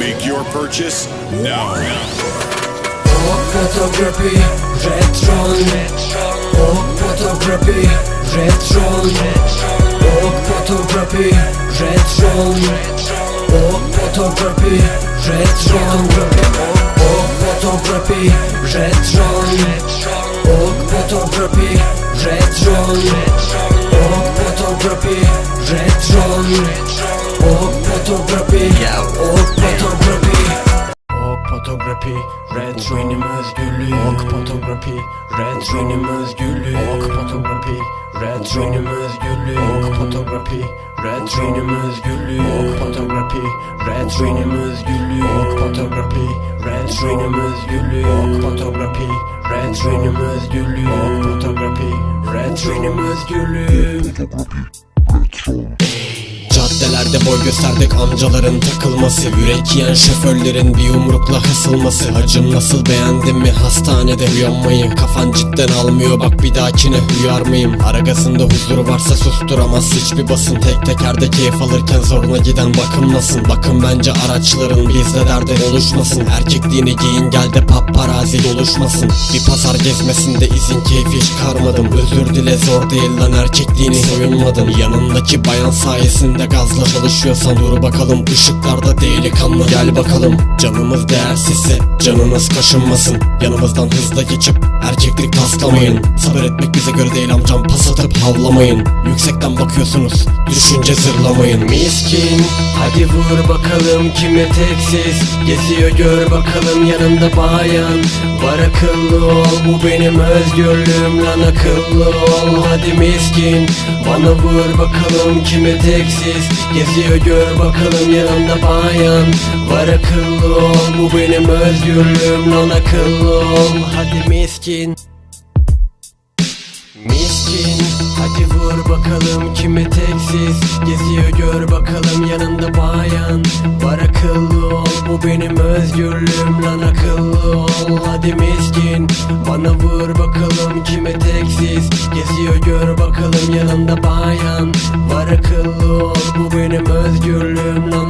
Make your purchase now. Old photography, Redtron. Old photography, Redtron. Old photography, Redtron. Old photography, Redtron. Old photography, Redtron. Old photography, Redtron. Old photography, Redtron. Old photography, yeah. Fotografi retro benim özgürlüğüm Ok fotografi retro benim özgürlüğüm Ok fotografi retro benim özgürlüğüm Ok fotografi retro benim özgürlüğüm Ok fotografi retro benim özgürlüğüm Ok fotografi retro benim özgürlüğüm Ok fotografi retro benim özgürlüğüm Caddelerde boy gösterdik amcaların takılması. Yürek yiyen şoförlerin bir yumrukla hısılması. Hacım nasıl beğendin mi? Hastanede uyanmayı. Kafan cidden almıyor bak bir dahakine uyar mıyım? Aragasında huzur varsa susturamaz. Hiçbir basın Tek tekerde keyif alırken zoruna giden bakımlasın Bakın bence araçların bizde derdi oluşmasın. Erkekliğini giyin gel de paparazzi doluşmasın. Bir pazar gezmesinde izin keyfi çıkarmadım. Özür dile zor değil lan erkekliğini soyunmadım Yanındaki bayan sayesinde gazla çalışıyorsan dur bakalım ışıklarda delikanlı. Gel bakalım Canımız değersizse canınız kaşınmasın. Yanımızdan hızla geçip erkeklik taslamayın. Sabır etmek bize göre değil amcam pas atıp havlamayın. Yüksekten bakıyorsunuz düşünce zırlamayın. Miskin Hadi vur bakalım kime teksiz. Geziyor gör bakalım yanında bayan. Var akıllı ol bu benim özgürlüğüm lan akıllı ol. Hadi miskin Bana vur bakalım kime teksiz. Geziyor gör bakalım yanında bayan. Var akıllı ol bu benim özgürlüğüm lan akıllı ol. Hadi miskin. Miskin. Hadi vur bakalım kime teksiz. Geziyor gör bakalım yanında bayan. Var akıllı ol bu benim özgürlüğüm lan akıllı ol. Hadi miskin. Bana vur bakalım kime teksiz Geziyor gör bakalım yanında bayan. Var akıllı ol bu benim özgürlüğüm. Lan